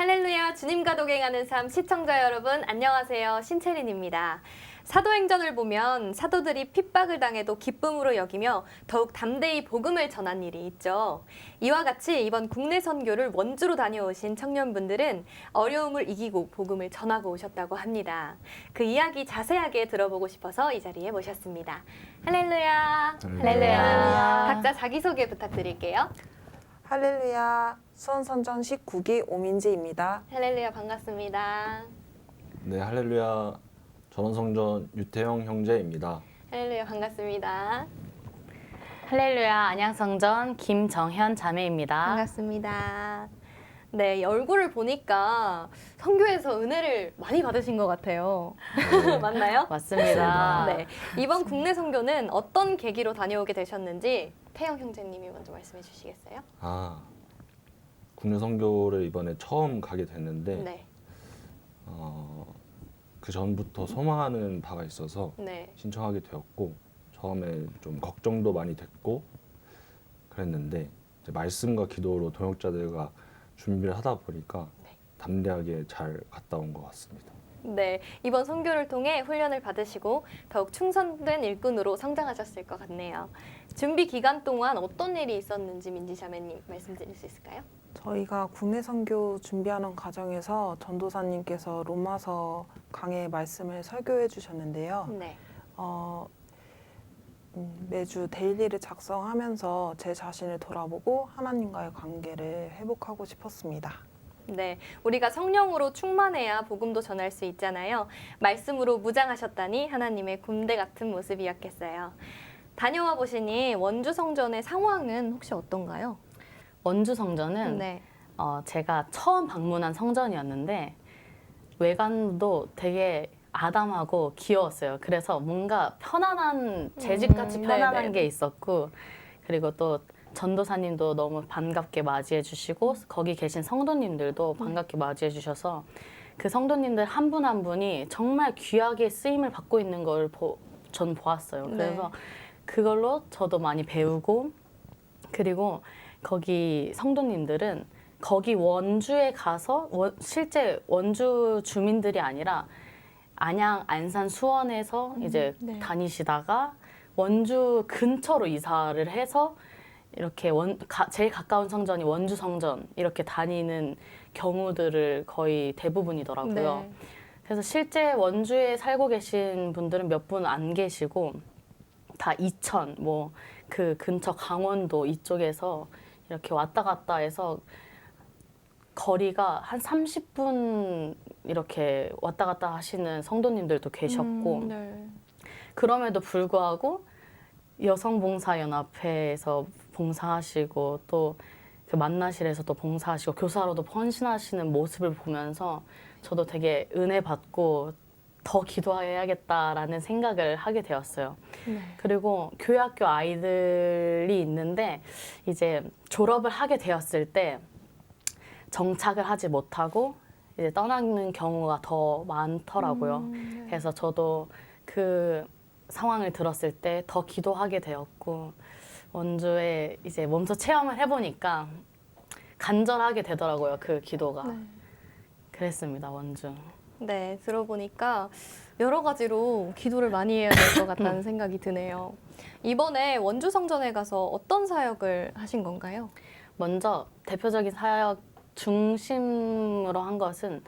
할렐루야 주님과 동행하는 삶 시청자 여러분 안녕하세요 신채린입니다. 사도행전을 보면 사도들이 핍박을 당해도 기쁨으로 여기며 더욱 담대히 복음을 전한 일이 있죠. 이와 같이 이번 국내 선교를 원주로 다녀오신 청년분들은 어려움을 이기고 복음을 전하고 오셨다고 합니다. 그 이야기 자세하게 들어보고 싶어서 이 자리에 모셨습니다. 할렐루야. 할렐루야. 각자 자기소개 부탁드릴게요. 할렐루야 수원선전 19기 오민지입니다. 할렐루야 반갑습니다. 네, 할렐루야. 전원성전 유태영 형제입니다. 할렐루야 반갑습니다. 할렐루야 안양성전 김정현 자매입니다. 반갑습니다. 네, 이 얼굴을 보니까 성교에서 은혜를 많이 받으신 것 같아요. 맞나요? 맞습니다. 네, 이번 국내 선교는 어떤 계기로 다녀오게 되셨는지 태영 형제님이 먼저 말씀해 주시겠어요? 아, 국내 선교를 이번에 처음 가게 됐는데 네, 어, 그 전부터 소망하는 바가 있어서 네, 신청하게 되었고 처음에 좀 걱정도 많이 됐고 그랬는데 이제 말씀과 기도로 동역자들과 준비를 하다 보니까 네. 담대하게 잘 갔다 온 것 같습니다. 네. 이번 선교를 통해 훈련을 받으시고 더욱 충성된 일꾼으로 성장하셨을 것 같네요. 준비 기간 동안 어떤 일이 있었는지 민지 자매님 말씀드릴 수 있을까요? 저희가 국내 선교 준비하는 과정에서 전도사님께서 로마서 강의 말씀을 설교해 주셨는데요. 네. 어, 음, 매주 데일리를 작성하면서 제 자신을 돌아보고 하나님과의 관계를 회복하고 싶었습니다. 네, 우리가 성령으로 충만해야 복음도 전할 수 있잖아요. 말씀으로 무장하셨다니 하나님의 군대 같은 모습이었겠어요. 다녀와 보시니 원주 성전의 상황은 혹시 어떤가요? 원주 성전은 네, 어, 제가 처음 방문한 성전이었는데 외관도 되게 아담하고 귀여웠어요. 그래서 뭔가 편안한 재집같이 음, 편안한 네네네. 게 있었고 그리고 또 전도사님도 너무 반갑게 맞이해 주시고 거기 계신 성도님들도 반갑게 맞이해 주셔서 그 성도님들 한 분 한 분이 정말 귀하게 쓰임을 받고 있는 걸전 보았어요. 네. 그래서 그걸로 저도 많이 배우고 그리고 거기 성도님들은 거기 원주에 가서 원- 실제 원주 주민들이 아니라 안양 안산 수원에서 이제 네. 다니시다가 원주 근처로 이사를 해서 이렇게 원 가, 제일 가까운 성전이 원주 성전 이렇게 다니는 경우들을 거의 대부분이더라고요. 네. 그래서 실제 원주에 살고 계신 분들은 몇 분 안 계시고 다 이천 뭐 그 근처 강원도 이쪽에서 이렇게 왔다 갔다 해서 거리가 한 30분 이렇게 왔다 갔다 하시는 성도님들도 계셨고 음, 네. 그럼에도 불구하고 여성봉사연합회에서 봉사하시고 또 그 만나실에서 또 봉사하시고 교사로도 헌신하시는 모습을 보면서 저도 되게 은혜 받고 더 기도해야겠다라는 생각을 하게 되었어요. 네. 그리고 교회학교 아이들이 있는데 이제 졸업을 하게 되었을 때 정착을 하지 못하고 이제 떠나는 경우가 더 많더라고요. 음, 네. 그래서 저도 그 상황을 들었을 때 더 기도하게 되었고 원주에 이제 몸소 체험을 해보니까 간절하게 되더라고요 그 기도가 네. 그랬습니다 원주 네, 들어보니까 여러 가지로 기도를 많이 해야 될 것 같다는 생각이 드네요. 이번에 원주 성전에 가서 어떤 사역을 하신 건가요? 먼저 대표적인 사역 중심으로 한 것은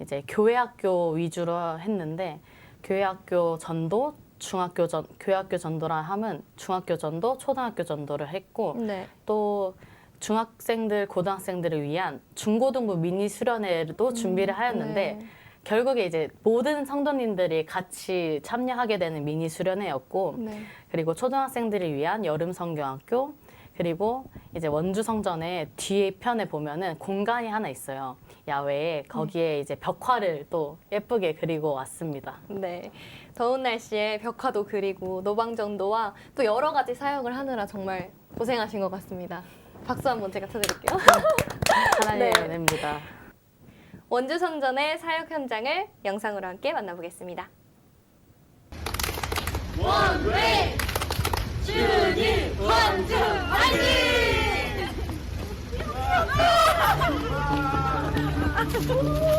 이제 교회학교 위주로 했는데 교회학교 전도 중학교 전 교회학교 전도라 하면 중학교 전도 초등학교 전도를 했고 네. 또 중학생들, 고등학생들을 위한 중고등부 미니 수련회도 준비를 하였는데 네. 결국에 이제 모든 성도님들이 같이 참여하게 되는 미니 수련회였고 네. 그리고 초등학생들을 위한 여름 성경학교 그리고 이제 원주 성전의 뒤에 편에 보면은 공간이 하나 있어요. 야외에 거기에 이제 벽화를 또 예쁘게 그리고 왔습니다. 네. 더운 날씨에 벽화도 그리고 노방전도와 또 여러 가지 사역을 하느라 정말 고생하신 것 같습니다. 박수 한번 제가 쳐드릴게요. 하나님의 네. 은혜입니다. 원주 선전의 사역 현장을 영상으로 함께 만나보겠습니다. 저는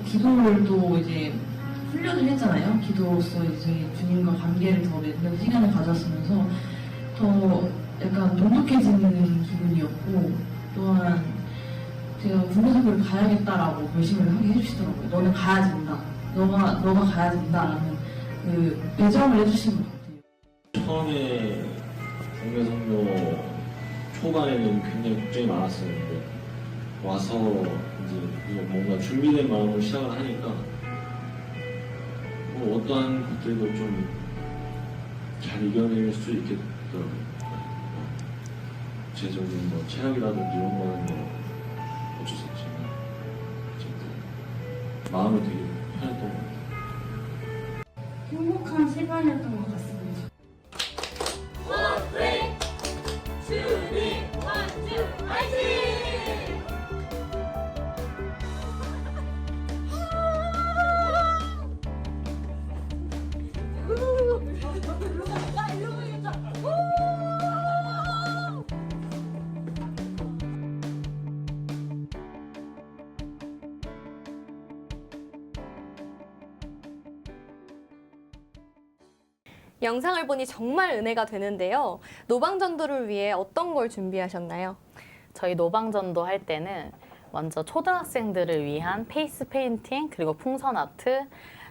또 기도를 또 이제 훈련을 했잖아요. 기도로서 이제 주님과 관계를 더 맺는 시간을 가졌으면서 더 약간 돈독해지는 기분이었고 또한 제가 군대생활을 가야겠다라고 결심을 하게 해주시더라고요. 너는 가야 된다. 너가 너가 가야 된다라는 그 애정을 해주신 것 같아요. 처음에 국내 선교 초반에는 굉장히 걱정이 많았었는데 와서 이제 뭔가 준비된 마음으로 시작을 하니까 뭐 어떠한 것들도 좀 잘 이겨낼 수 있겠더라고요. 뭐 구체적인 뭐 체력이라든지 이런 거는 뭐 어쩔 수 없지만 어쨌든 마음이 되게 편했던 것 같아요. 행복한 시간이었던 것 같습니 영상을 보니 정말 은혜가 되는데요. 노방전도를 위해 어떤 걸 준비하셨나요? 저희 노방전도 할 때는 먼저 초등학생들을 위한 페이스 페인팅 그리고 풍선 아트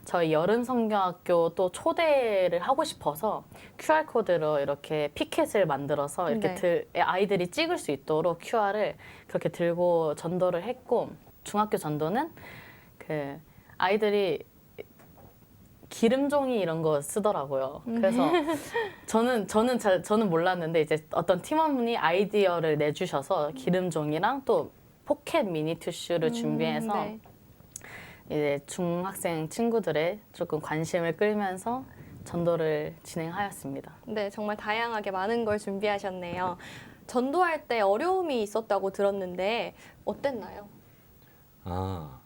저희 여름 성경학교 또 초대를 하고 싶어서 QR 코드로 이렇게 피켓을 만들어서 이렇게 네. 들, 아이들이 찍을 수 있도록 QR을 그렇게 들고 전도를 했고 중학교 전도는 그 아이들이 기름종이 이런 거 쓰더라고요. 그래서 저는 저는 잘 저는 몰랐는데 이제 어떤 팀원분이 아이디어를 내주셔서 기름종이랑 또 포켓 미니 티슈를 준비해서 네. 이제 중학생 친구들의 조금 관심을 끌면서 전도를 진행하였습니다. 네, 정말 다양하게 많은 걸 준비하셨네요. 전도할 때 어려움이 있었다고 들었는데 어땠나요? 아,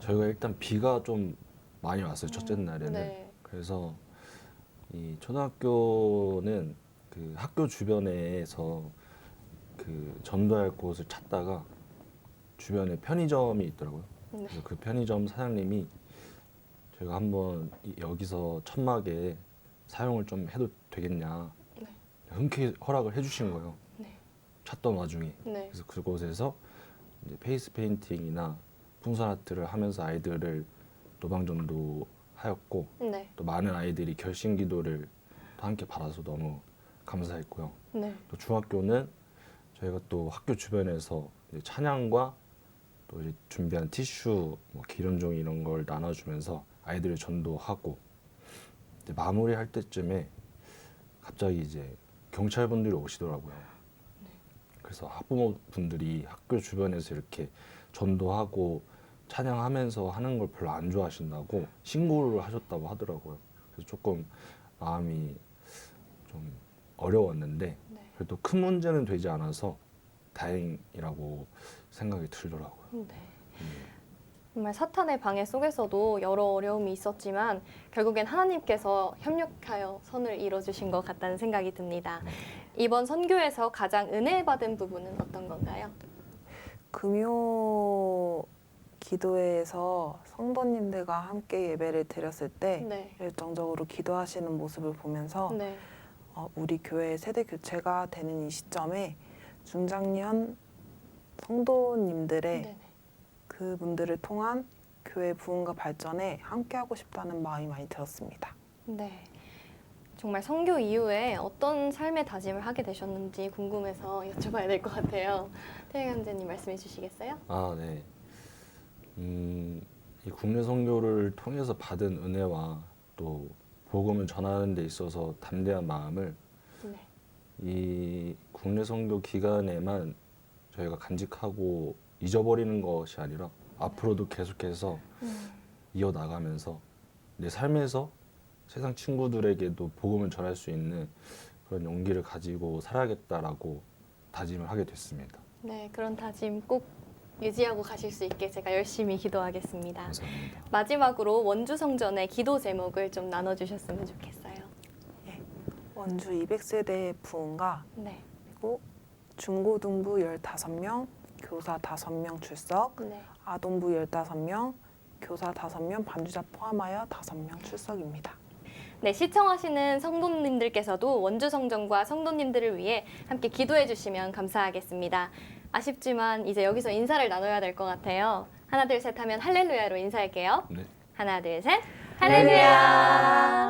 저희가 일단 비가 좀 많이 왔어요. 첫째 날에는. 네. 그래서 이 초등학교는 그 학교 주변에서 그 전도할 곳을 찾다가 주변에 편의점이 있더라고요. 네. 그래서 그 편의점 사장님이 저희가 한번 이- 여기서 천막에 사용을 좀 해도 되겠냐 네. 흔쾌히 허락을 해주신 거예요. 네. 찾던 와중에 네. 그래서 그곳에서 이제 페이스 페인팅이나 풍선 아트를 하면서 아이들을 노방전도 하였고 네. 또 많은 아이들이 결심 기도를 또 함께 받아서 너무 감사했고요. 네. 또 중학교는 저희가 또 학교 주변에서 이제 찬양과 또 이제 준비한 티슈, 뭐 기름종이 이런 걸 나눠주면서 아이들을 전도하고 이제 마무리할 때쯤에 갑자기 이제 경찰분들이 오시더라고요. 그래서 학부모분들이 학교 주변에서 이렇게 전도하고 찬양하면서 하는 걸 별로 안 좋아하신다고 신고를 하셨다고 하더라고요. 그래서 조금 마음이 좀 어려웠는데 네. 그래도 큰 문제는 되지 않아서 다행이라고 생각이 들더라고요. 네. 정말 사탄의 방해 속에서도 여러 어려움이 있었지만 결국엔 하나님께서 협력하여 선을 이뤄주신 것 같다는 생각이 듭니다. 이번 선교에서 가장 은혜 받은 부분은 어떤 건가요? 금요 기도회에서 성도님들과 함께 예배를 드렸을 때 네. 열정적으로 기도하시는 모습을 보면서 네. 어, 우리 교회 세대 교체가 되는 이 시점에 중장년 성도님들의 네. 그분들을 통한 교회 부흥과 발전에 함께하고 싶다는 마음이 많이 들었습니다. 네. 정말 선교 이후에 어떤 삶의 다짐을 하게 되셨는지 궁금해서 여쭤봐야 될 것 같아요. 태영 형제님 말씀해 주시겠어요? 아, 네. 음, 이 국내 선교를 통해서 받은 은혜와 또 복음을 전하는 데 있어서 담대한 마음을 네. 이 국내 선교 기간에만 저희가 간직하고 잊어버리는 것이 아니라 앞으로도 계속해서 음. 이어 나가면서 내 삶에서 세상 친구들에게도 복음을 전할 수 있는 그런 용기를 가지고 살아야겠다라고 다짐을 하게 됐습니다. 네, 그런 다짐 꼭 유지하고 가실 수 있게 제가 열심히 기도하겠습니다. 감사합니다. 마지막으로 원주 성전의 기도 제목을 좀 나눠주셨으면 좋겠어요. 원주 200세대 부흥과 네, 그리고 중고등부 15명, 교사 5명 출석, 네, 아동부 15명, 교사 5명, 반주자 포함하여 5명 출석입니다. 네, 시청하시는 성도님들께서도 원주 성전과 성도님들을 위해 함께 기도해 주시면 감사하겠습니다. 아쉽지만 이제 여기서 인사를 나눠야 될 것 같아요. 하나, 둘, 셋 하면 할렐루야로 인사할게요. 네. 하나, 둘, 셋. 할렐루야.